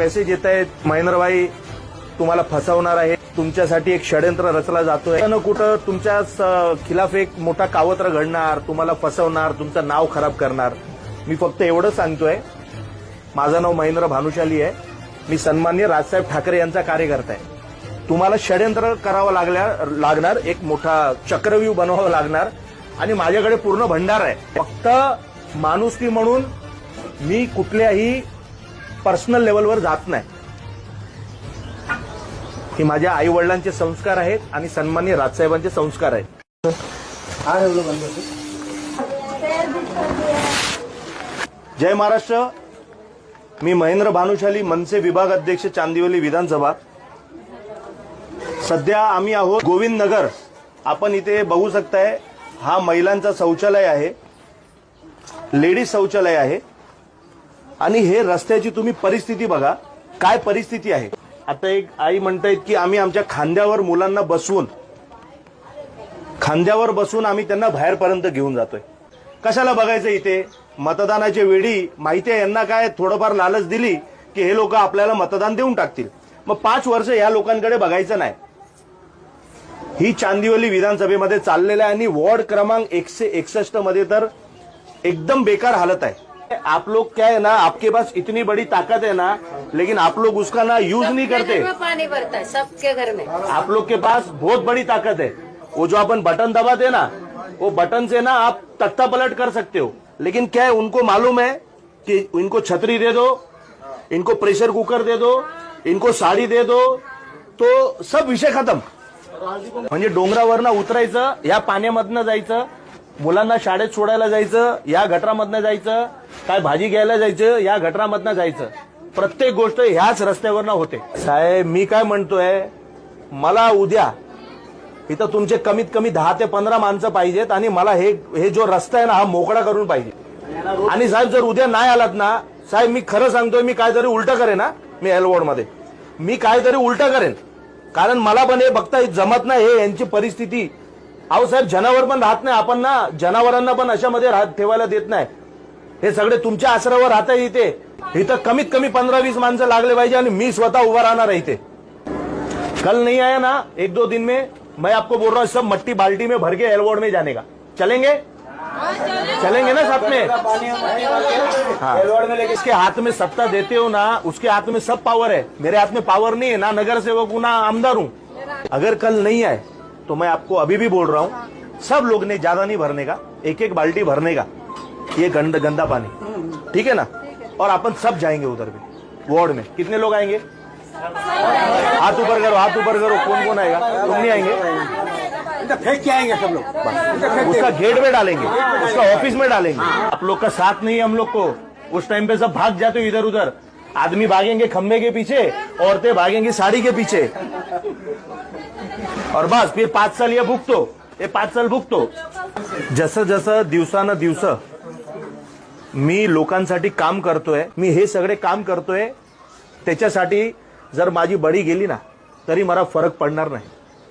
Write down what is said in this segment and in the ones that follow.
Message येत आहेत महेंद्रभाई तुम्हाला फसवणार आहे. तुमच्यासाठी एक षडयंत्र रचला जातोय. कुठं न कुठं तुमच्या खिलाफ एक मोठा कावत्र घडणार तुम्हाला फसवणार तुमचं नाव खराब करणार. मी फक्त एवढं सांगतोय. माझं नाव महेंद्र भानुशाली आहे. मी सन्मान्य राजसाहेब ठाकरे यांचा कार्यकर्ता आहे. तुम्हाला षडयंत्र करावं लागल्या लागणार एक मोठा चक्रव्यूह बनवावं लागणार आणि माझ्याकडे पूर्ण भंडार आहे. फक्त माणुसकी म्हणून मी कुठल्याही पर्सनल लेवलवर जात नाही. हे माझ्या आई वडिलांचे संस्कार आहेत आणि सन्मान्य राजसाहेबांचे संस्कार आहेत. जय महाराष्ट्र. मी महेंद्र भानुशाली मनसे विभाग अध्यक्ष चांदिवली विधानसभा. सध्या आम्ही आहोत गोविंद नगर आपण इथे बघू शकताय हा महिलांचा शौचालय आहे. लेडीज शौचालय आहे. आणि हे रस्त्याची तुम्ही परिस्थिती बघा. काय परिस्थिती आहे? आता एक आई म्हणतायत की आम्ही आमच्या खांद्यावर मुलांना बसवून खांद्यावर बसून आम्ही त्यांना बाहेरपर्यंत घेऊन जातोय. कशाला बघायचं इथे? मतदानाच्या वेळी माहिती आहे यांना काय थोडंफार लालच दिली की हे लोक आपल्याला मतदान देऊन टाकतील. मग पाच वर्ष या लोकांकडे बघायचं नाही. ही चांदिवली विधानसभेमध्ये चाललेलं आहे आणि वॉर्ड क्रमांक एकशे एकसष्टमध्ये तर एकदम बेकार हालत आहे. आप लोग क्या है ना आपके पास इतनी बड़ी ताकत है ना लेकिन आप लोग उसका ना यूज नहीं करते। घर में पानी भरता है सबके घर में। आप लोग के पास बहुत बड़ी ताकत है। वो जो अपन बटन दबाते हैं ना वो बटन से ना आप तख्ता पलट कर सकते हो। लेकिन क्या है उनको मालूम है कि इनको छतरी दे दो इनको प्रेशर कुकर दे दो इनको साडी दे दो तो सब विषय खत्म। म्हणजे डोंगरावरनं उतरायचं या पाण्यामधनं जायचं मुलांना शाळेत सोडायला जायचं या गटरामधनं जायचं काय भाजी घ्यायला जायचं या गटरामधनं जायचं. प्रत्येक गोष्ट ह्याच रस्त्यावरनं होते. साहेब मी काय म्हणतोय मला उद्या इथं तुमचे कमीत कमी दहा ते पंधरा माणसं पाहिजेत आणि मला हे हे जो रस्ता आहे ना हा मोकळा करून पाहिजे. आणि साहेब जर उद्या नाही आलात ना साहेब मी खरं सांगतोय मी काहीतरी उलट करेन ना मी एलवॉर्डमध्ये मी काहीतरी उलट करेन. कारण मला पण हे बघता जमत नाही हे यांची परिस्थिती. अहो साहेब जनावर पण राहत नाही आपण ना जनावरांना पण अशामध्ये राहत ठेवायला देत नाही. हे सगळे तुमच्या आसरावर राहता इथे. इथं कमीत कमी पंधरा वीस माणसं लागले पाहिजे आणि मी स्वतः उभा राहणार इथे. कल नहीं आया ना एक दो दिन में मैं आपको बोल रहा हूँ सब मट्टी बाल्टी में भर के एलवॉर्ड में जाने का। चलेंगे? चलेंगे ना साथ में? हाँ। इसके हाथ में सत्ता देते हो ना उसके हाथ में सब पावर है। मेरे हाथ में पावर नहीं है ना नगर सेवक हूँ ना आमदार हूँ। अगर कल नहीं आए तो मैं आपको अभी भी बोल रहा हूँ सब लोग ने ज़्यादा नहीं भरने का एक एक बाल्टी भरने का। ये गंद गंदा पानी। ठीक है ना? और अपन सब जाएँगे उधर भी वार्ड में। कितने लोग आएँगे? हाथ ऊपर करो हाथ ऊपर करो। कौन कौन आएगा? तुम नहीं आएँगे? फेंक के आएँगे सब लोग। उसका गेट में डालेंगे उसका ऑफ़िस में डालेंगे। आप लोग का साथ नहीं है हम लोग को। उस टाइम पे सब भाग जाते हो इधर उधर। आदमी भागेंगे खंबे के पीछे औरतें भागेंगी साड़ी के पीछे। और बस फिर पाच साल ये भुगतो हे पाच साल भुगतो। जसं जसं दिवसानं दिवस। मी लोकांसाठी काम करतोय मी हे सगळे काम करतोय त्याच्यासाठी जर माझी बडी गेली ना तरी मला फरक पडणार नाही.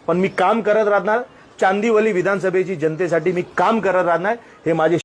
पण मी काम करत राहणार चांदिवली विधानसभेची जनतेसाठी मी काम करत राहणार हे माझे